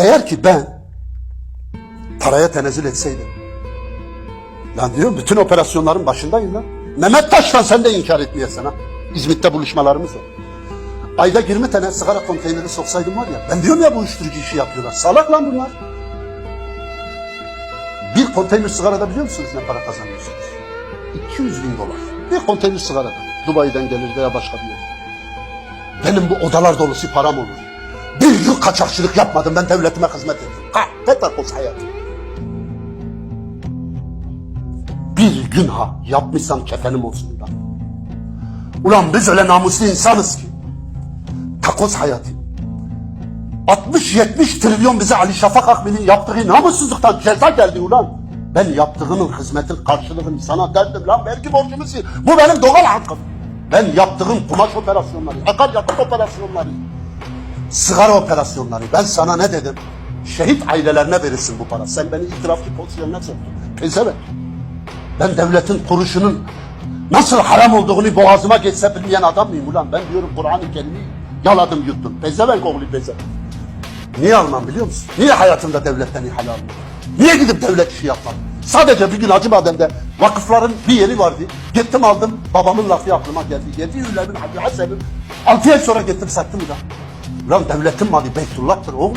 Eğer ki ben paraya tenezzül etseydim. Lan diyorum bütün operasyonların başındayım lan. Mehmet Taş'tan sen de inkar etmeyesin ha. İzmit'te buluşmalarımız var. Ayda 20 tane sigara konteyneri soksaydım var ya. Ben diyorum ya bu uyuşturucu işi yapıyorlar. Salak lan bunlar. Bir konteyner sigarada biliyor musunuz ne para kazanıyorsunuz? 200 bin dolar. Bir konteyner sigarada. Dubai'den gelir veya başka bir yer. Benim bu odalar dolusu param olur. Bir gün kaçakçılık yapmadım ben devletime hizmet ettim. Ha, Peterkos hayatım. Bir gün ha yapmışsam kefenim olsun lan. Ulan biz öyle namuslu insanız ki. Takoz hayatı. 60-70 trilyon bize Ali Şafak Akbil'in yaptığı namussuzluktan ceza geldi ulan. Ben yaptığımın hizmetin karşılığını sana derdim lan vergi borcumu sil. Bu benim doğal hakkım. Ben yaptığım kumaş operasyonları, akaryakıt operasyonları, sigara operasyonları. Ben sana ne dedim? Şehit ailelerine verirsin bu para. Sen beni itirafçı pozisyonuna soktun. Pezevenk. Ben devletin kuruşunun nasıl haram olduğunu boğazıma geçse bilmeyen adam mıyım ulan? Ben diyorum Kur'an-ı Kerim'i yaladım yuttum. Pezevenk oğlu pezevenk. Niye almam biliyor musun? Niye hayatımda devletten ihale almam? Niye gidip devlet işi yapmam? Sadece bir gün Acıbadem'de vakıfların bir yeri vardı. Gittim aldım babamın lafı aklıma geldi. Yedi yülemin Hacı Hasan'ın altı ay sonra gittim sattım da. Lan devletin malı Beytullah'tır oğlum.